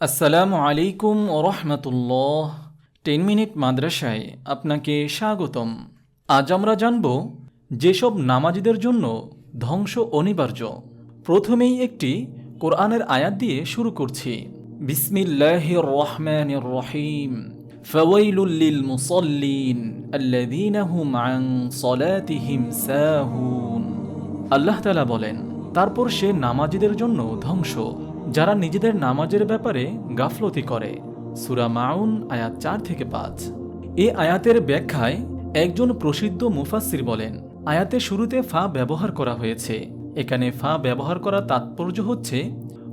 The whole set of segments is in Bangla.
আসসালামু আলাইকুম ও রহমতুল্লাহ। টেন মিনিট মাদ্রাসায় আপনাকে স্বাগতম। আজ আমরা জানব যেসব নামাজিদের জন্য ধ্বংস অনিবার্য, প্রথমেই একটি কোরআনের আয়াত দিয়ে শুরু করছি। বিসমিল্লাহ রহমান রহিম ফওয়াইলুল্লিল মুসল্লিন আল্লাযীনা আন সলাতিহিম সাহুন। আল্লাহ তাআলা বলেন, তারপর সে নামাজিদের জন্য ধ্বংস। যারা নিজেদের নামাজের ব্যাপারে গাফলতি করে। সুরা মাউন, আয়াত চার থেকে পাঁচ। এ আয়াতের ব্যাখ্যায় একজন প্রসিদ্ধ মুফাসির বলেন আয়াতের শুরুতে ফা ব্যবহার করা হয়েছে। এখানে ফা ব্যবহার করা তাৎপর্য হচ্ছে,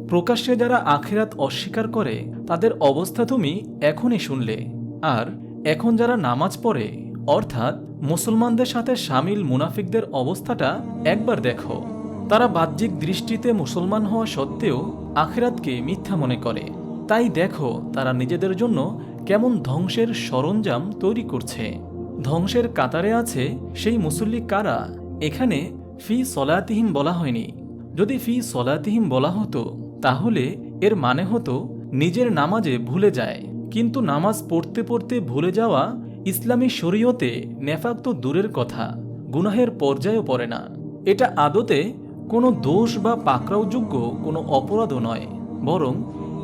প্রকাশ্যে যারা আখেরাত অস্বীকার করে, তাদের অবস্থা তুমি এখনই শুনলে। আর এখন যারা নামাজ পড়ে, অর্থাৎ মুসলমানদের সাথে সামিল মুনাফিকদের অবস্থাটা একবার দেখো। তারা বাহ্যিক দৃষ্টিতে মুসলমান হওয়া সত্ত্বেও আখেরাতকে মিথ্যা মনে করে। তাই দেখো, তারা নিজেদের জন্য কেমন ধ্বংসের সরঞ্জাম তৈরি করছে। ধ্বংসের কাতারে আছে সেই মুসল্লি কারা? এখানে ফি সলাতিহিম বলা হয়নি। যদি ফি সলাতিহিম বলা হতো, তাহলে এর মানে হতো নিজের নামাজে ভুলে যায়। কিন্তু নামাজ পড়তে পড়তে ভুলে যাওয়া ইসলামী শরীয়তে নেফাক তো দূরের কথা, গুনাহের পর্যায়েও পড়ে না। এটা আদতে কোনো দোষ বা পাকড়াওযোগ্য কোনো অপরাধও নয়, বরং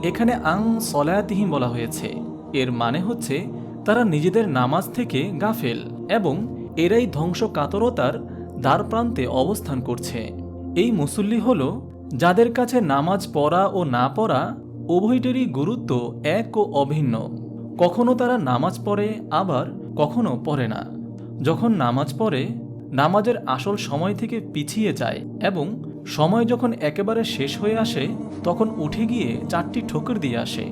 এখানে আং সলায়াতিহীন বলা হয়েছে। এর মানে হচ্ছে তারা নিজেদের নামাজ থেকে গাফেল এবং এরাই ধ্বংস কাতরতার দ্বার প্রান্তে অবস্থান করছে। এই মুসল্লি হল, যাদের কাছে নামাজ পড়া ও না পড়া উভয়টিরই গুরুত্ব এক ও অভিন্ন। কখনো তারা নামাজ পড়ে, আবার কখনো পড়ে না। যখন নামাজ পড়ে নামাজের আসল সময় থেকে পিছিয়ে যায় এবং সময় যখন একেবারে শেষ হয়ে আসে, তখন উঠে গিয়ে চারটি ঠোকর দিয়ে আসে।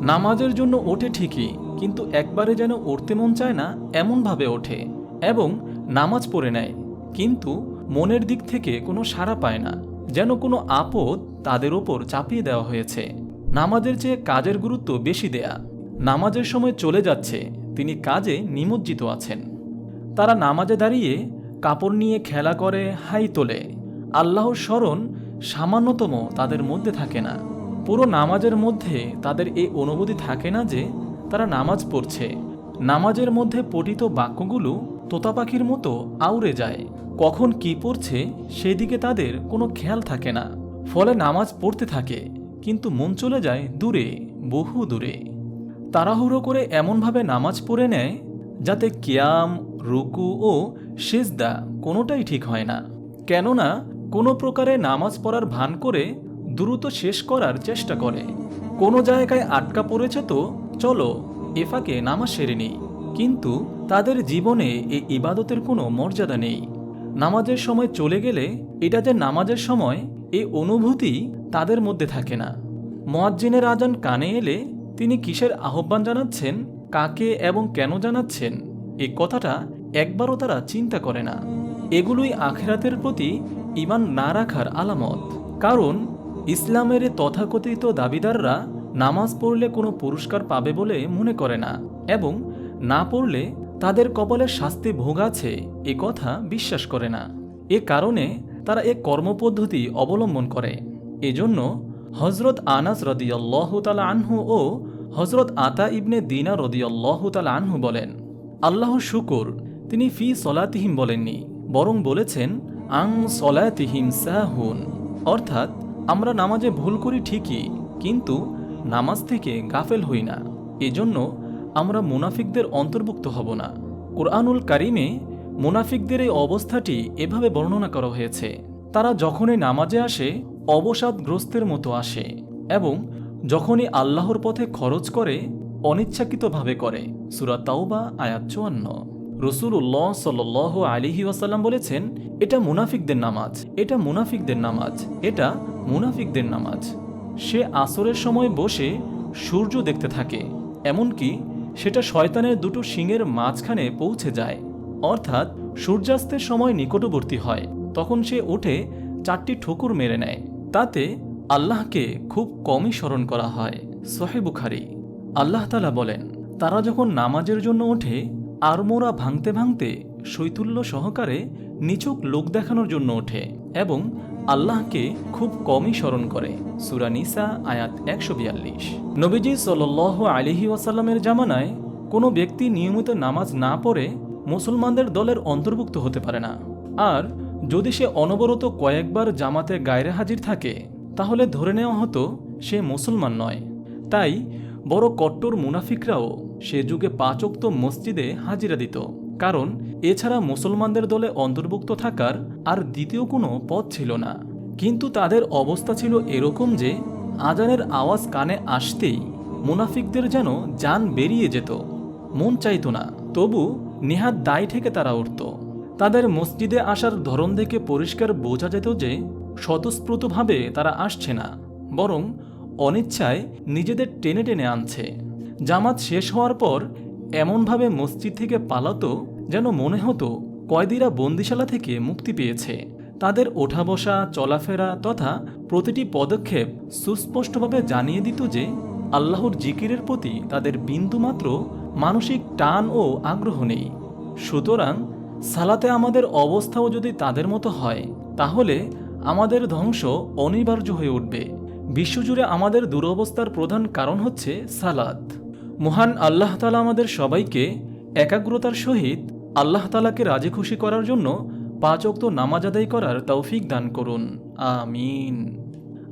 নামাজের জন্য ওঠে ঠিকই, কিন্তু একবারে যেন উঠতে মন চায় না, এমনভাবে ওঠে এবং নামাজ পড়ে নেয়। কিন্তু মনের দিক থেকে কোনো সাড়া পায় না, যেন কোনো আপদ তাদের ওপর চাপিয়ে দেওয়া হয়েছে। নামাজের চেয়ে কাজের গুরুত্ব বেশি দেয়া। নামাজের সময় চলে যাচ্ছে, তিনি কাজে নিমজ্জিত আছেন। তারা নামাজে দাঁড়িয়ে কাপড় নিয়ে খেলা করে হাই তোলে। আল্লাহর স্মরণ সামান্যতম তাদের মধ্যে থাকে না। পুরো নামাজের মধ্যে তাদের এই অনুভূতি থাকে না যে তারা নামাজ পড়ছে। নামাজের মধ্যে পঠিত বাক্যগুলো তোতা পাখির মতো আউড়ে যায়। কখন কি পড়ছে সেদিকে তাদের কোনো খেয়াল থাকে না। ফলে নামাজ পড়তে থাকে, কিন্তু মন চলে যায় দূরে, বহু দূরে। তাড়াহুড়ো করে এমনভাবে নামাজ পড়ে নেয় যাতে কিয়াম, রুকু ও সেজদা কোনোটাই ঠিক হয় না। কেননা, কোনো প্রকারে নামাজ পড়ার ভান করে দ্রুত শেষ করার চেষ্টা করে। কোনো জায়গায় আটকা পড়েছে তো, চলো, এফাকে নামাজ সেরে নিই। কিন্তু তাদের জীবনে এই ইবাদতের কোনো মর্যাদা নেই। নামাজের সময় চলে গেলে এটা যে নামাজের সময় এই অনুভূতি তাদের মধ্যে থাকে না। মোয়াজ্জিনের আজান কানে এলে তিনি কিসের আহ্বান জানাচ্ছেন, কাকে এবং কেন জানাচ্ছেন এই কথাটা একবারও তারা চিন্তা করে না। এগুলোই আখেরাতের প্রতি ইমান না রাখার আলামত। কারণ, ইসলামের তথাকথিত দাবিদাররা নামাজ পড়লে কোনো পুরস্কার পাবে বলে মনে করে না এবং না পড়লে তাদের কপালে শাস্তি ভোগ আছে এ কথা বিশ্বাস করে না। এ কারণে তারা এ কর্মপদ্ধতি অবলম্বন করে। এজন্য হজরত আনাস রদিয়াল্লাহ আনহু ও হজরত আতা ইবনে দিনা রদিয়াল্লাহ তালা আনহু বলেন আল্লাহ শুকুর তিনি ফি সলাতিহিম বলেননি, বরং বলেছেন, আং সলাতিহিম সাহুন। অর্থাৎ, আমরা নামাজে ভুল করি ঠিকই, কিন্তু নামাজ থেকে গাফেল হই না। এজন্য আমরা মুনাফিকদের অন্তর্ভুক্ত হব না। কোরআনুল কারিমে মুনাফিকদের এই অবস্থাটি এভাবে বর্ণনা করা হয়েছে। তারা যখনই নামাজে আসে, অবসাদগ্রস্তের মতো আসে এবং যখনই আল্লাহর পথে খরচ করে, অনিচ্ছাকৃতভাবে করে। সুরা তাওবা, আয়াত চুয়ান্ন। রসুল্লাহ সাল আলিহি ওয়াসাল্লাম বলেছেন, এটা মুনাফিকদের নামাজ, এটা মুনাফিকদের নামাজ, এটা মুনাফিকদের নামাজ। সে আসরের সময় বসে সূর্য দেখতে থাকে, এমনকি সেটা শয়তানের দুটো শিঙের মাঝখানে পৌঁছে যায়। অর্থাৎ সূর্যাস্তের সময় নিকটবর্তী হয়, তখন সে উঠে চারটি ঠুকুর মেরে নেয়। তাতে আল্লাহকে খুব কমই স্মরণ করা হয়। সহে বুখারি। আল্লাহ তালা বলেন, তারা যখন নামাজের জন্য ওঠে আরমোরা ভাঙতে ভাঙতে শৈতুল্য সহকারে নিচুক লোক দেখানোর জন্য ওঠে এবং আল্লাহকে খুব কমই স্মরণ করে। সুরা নিসা, আয়াত একশো বিয়াল্লিশ। নবীজি সাল আলিহি ওয়াসাল্লামের জামানায় কোনো ব্যক্তি নিয়মিত নামাজ না পড়ে মুসলমানদের দলের অন্তর্ভুক্ত হতে পারে না। আর যদি সে অনবরত কয়েকবার জামাতে গায়রে হাজির থাকে, তাহলে ধরে নেওয়া হতো সে মুসলমান নয়। তাই বড় কট্টর মুনাফিকরাও সে যুগে পাচক্ত মসজিদে হাজিরা দিত। কারণ এছাড়া মুসলমানদের দলে অন্তর্ভুক্ত থাকার আর দ্বিতীয় কোনো পথ ছিল না। কিন্তু তাদের অবস্থা ছিল এরকম যে, আজানের আওয়াজ কানে আসতেই মুনাফিকদের যেন যান বেরিয়ে যেত। মন চাইত না, তবু নেহাত দায় থেকে তারা উঠত। তাদের মসজিদে আসার ধরন দেখে পরিষ্কার বোঝা যেত যে, স্বতঃস্ফূর্তভাবে তারা আসছে না, বরং অনিচ্ছায় নিজেদের টেনে টেনে আনছে। জামাত শেষ হওয়ার পর এমনভাবে মসজিদ থেকে পালাতো যেন মনে হতো কয়েদিরা বন্দিশালা থেকে মুক্তি পেয়েছে। তাদের ওঠা বসা চলাফেরা তথা প্রতিটি পদক্ষেপ সুস্পষ্টভাবে জানিয়ে দিত যে আল্লাহর জিকিরের প্রতি তাদের বিন্দুমাত্র মানসিক টান ও আগ্রহ নেই। সুতরাং সালাতে আমাদের অবস্থাও যদি তাদের মতো হয়, তাহলে আমাদের ধ্বংস অনিবার্য হয়ে উঠবে। বিশ্বজুড়ে আমাদের দুরবস্থার প্রধান কারণ হচ্ছে সালাত। মহান আল্লাহ তালা আমাদের সবাইকে একাগ্রতার সহিত আল্লাহ তালাকে রাজি খুশি করার জন্য পাঁচ অক্ত নামাজ আদায় করার তৌফিক দান করুন। আমিন।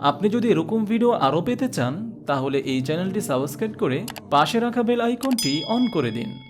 আপনি যদি এরকম ভিডিও আরও পেতে চান, তাহলে এই চ্যানেলটি সাবস্ক্রাইব করে পাশে রাখা বেল আইকনটি অন করে দিন।